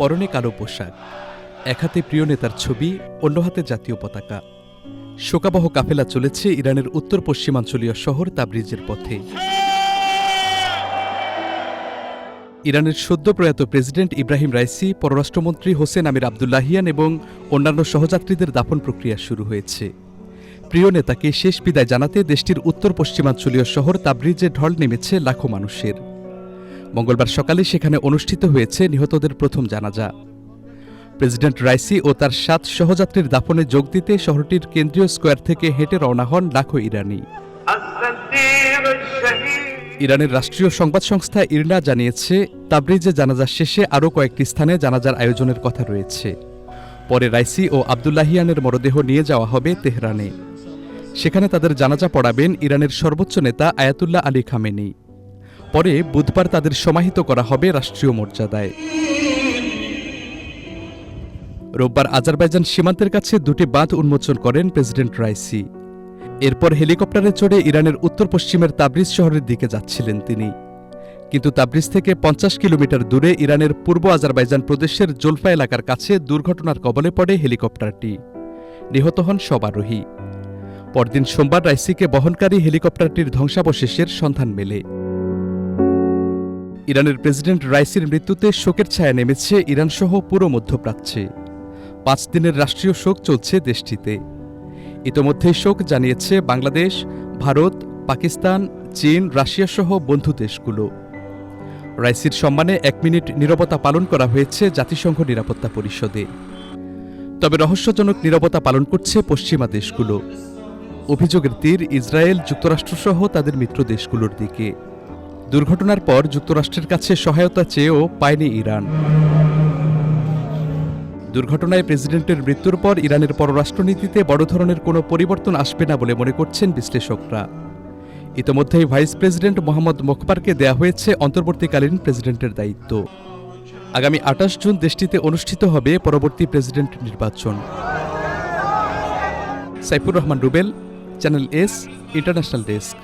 পরনে কালো পোশাক, এক হাতে প্রিয় নেতার ছবি, অন্য হাতে জাতীয় পতাকা। শোকাবহ কাফেলা চলেছে ইরানের উত্তর পশ্চিমাঞ্চলীয় শহর তাবরিজের পথে। ইরানের সদ্য প্রয়াত প্রেসিডেন্ট ইব্রাহিম রাইসি, পররাষ্ট্রমন্ত্রী হোসেন আমির আবদুল্লাহিয়ান এবং অন্যান্য সহযাত্রীদের দাফন প্রক্রিয়া শুরু হয়েছে। প্রিয় নেতাকে শেষ বিদায় জানাতে দেশটির উত্তর পশ্চিমাঞ্চলীয় শহর তাবরিজে ঢল নেমেছে লাখো মানুষের। মঙ্গলবার সকালে সেখানে অনুষ্ঠিত হয়েছে নিহতদের প্রথম জানাজা। প্রেসিডেন্ট রাইসি ও তার সাত সহযাত্রীর দাফনে যোগ দিতে শহরটির কেন্দ্রীয় স্কোয়ার থেকে হেঁটে রওনা হন লাখো ইরানি। ইরানের রাষ্ট্রীয় সংবাদ সংস্থা ইরনা জানিয়েছে তাবরিজে জানাজা শেষে আরও কয়েকটি স্থানে জানাজার আয়োজনের কথা রয়েছে। পরে রাইসি ও আবদুল্লাহিয়ানের মরদেহ নিয়ে যাওয়া হবে তেহরানে। সেখানে তাদের জানাজা পড়াবেন ইরানের সর্বোচ্চ নেতা আয়াতুল্লাহ আলী খামেনি। পরে বুধবার তাদের সমাহিত করা হবে রাষ্ট্রীয় মর্যাদায়। রোববার আজারবাইজান সীমান্তের কাছে দুটি বাঁধ উন্মোচন করেন প্রেসিডেন্ট রাইসি। এরপর হেলিকপ্টারে চড়ে ইরানের উত্তর পশ্চিমের তাবরিজ শহরের দিকে যাচ্ছিলেন তিনি। কিন্তু তাবরিজ থেকে পঞ্চাশ কিলোমিটার দূরে ইরানের পূর্ব আজারবাইজান প্রদেশের জোলফা এলাকার কাছে দুর্ঘটনার কবলে পড়ে হেলিকপ্টারটি। নিহত হন সব আরোহী পরদিন সোমবার রাইসিকে বহনকারী হেলিকপ্টারটির ধ্বংসাবশেষের সন্ধান মেলে। ইরানের প্রেসিডেন্ট রাইসির মৃত্যুতে শোকের ছায়া নেমেছে ইরানসহ পুরো মধ্যপ্রাচ্যে। পাঁচ দিনের রাষ্ট্রীয় শোক চলছে দেশটিতে। ইতোমধ্যেই শোক জানিয়েছে বাংলাদেশ, ভারত, পাকিস্তান, চীন রাশিয়াসহ বন্ধু দেশগুলো। রাইসির সম্মানে এক মিনিট নীরবতা পালন করা হয়েছে জাতিসংঘ নিরাপত্তা পরিষদে। তবে রহস্যজনক নীরবতা পালন করছে পশ্চিমা দেশগুলো। অভিযোগের তীর ইসরায়েল, যুক্তরাষ্ট্রসহ তাদের মিত্র দেশগুলোর দিকে। দুর্ঘটনার পর যুক্তরাষ্ট্রের কাছে সহায়তা চেয়েও পায়নি ইরান। দুর্ঘটনায় প্রেসিডেন্টের মৃত্যুর পর ইরানের পররাষ্ট্রনীতিতে বড় ধরনের কোনো পরিবর্তন আসবে না বলে মনে করছেন বিশ্লেষকরা। ইতোমধ্যেই ভাইস প্রেসিডেন্ট মোহাম্মদ মোখবারকে দেয়া হয়েছে অন্তর্বর্তীকালীন প্রেসিডেন্টের দায়িত্ব। আগামী আটাশ জুন দেশটিতে অনুষ্ঠিত হবে পরবর্তী প্রেসিডেন্ট নির্বাচন। Saifur Rahman Rubel, channel S, international desk.